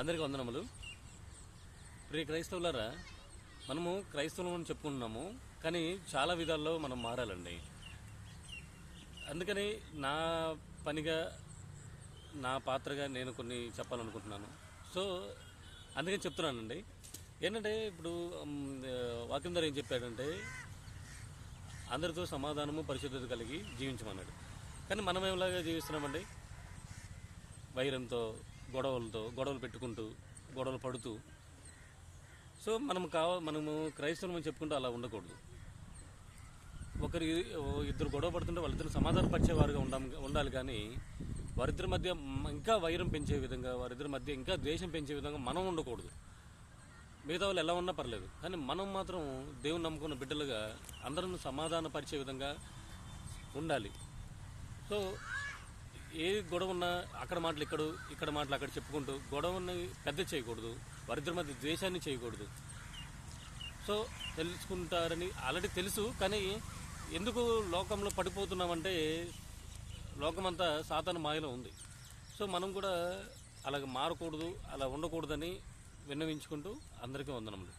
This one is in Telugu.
అందరికీ వందనములు. ప్రియ క్రైస్తవులారా మనము క్రైస్తవులు అని చెప్పుకుంటున్నాము కానీ చాలా విధాల్లో మనం మారాలండి. అందుకని నా పనిగా నా పాత్రగా నేను కొన్ని చెప్పాలనుకుంటున్నాను. సో అందుకని చెప్తున్నానండి. ఏంటంటే ఇప్పుడు వాకిందర్ ఏం చెప్పాడంటే అందరితో సమాధానము పరిశుద్ధత కలిగి జీవించమన్నాడు. కానీ మనం ఏలాగా జీవిస్తున్నామండి? వైరంతో గొడవలతో గొడవలు పెట్టుకుంటూ గొడవలు పడుతూ. సో మనం కావ మనము క్రైస్తవులు చెప్పుకుంటూ అలా ఉండకూడదు. ఒకరి ఇద్దరు గొడవ పడుతుంటే వాళ్ళిద్దరు సమాధానపరిచేవారుగా ఉండ ఉండాలి కానీ వారిద్దరి మధ్య ఇంకా వైరం పెంచే విధంగా వారిద్దరి మధ్య ఇంకా ద్వేషం పెంచే విధంగా మనం ఉండకూడదు. మిగతా వాళ్ళు ఎలా ఉన్నా పర్లేదు. కానీ మనం మాత్రం దేవుని నమ్ముకున్న బిడ్డలుగా అందరం సమాధానపరిచే విధంగా ఉండాలి. సో ఏ గొడవ ఉన్నా అక్కడ మాటలు ఇక్కడ ఇక్కడ మాటలు అక్కడ చెప్పుకుంటూ గొడవని పెద్ద చేయకూడదు. వారిద్దరి మధ్య ద్వేషాన్ని చేయకూడదు. సో తెలుసుకుంటారని ఆల్రెడీ తెలుసు కానీ ఎందుకు లోకంలో పడిపోతున్నామంటే లోకమంతా సాతాను మాయలో ఉంది. సో మనం కూడా అలాగ మారకూడదు అలా ఉండకూడదని విన్నవించుకుంటూ అందరికీ వందనములు.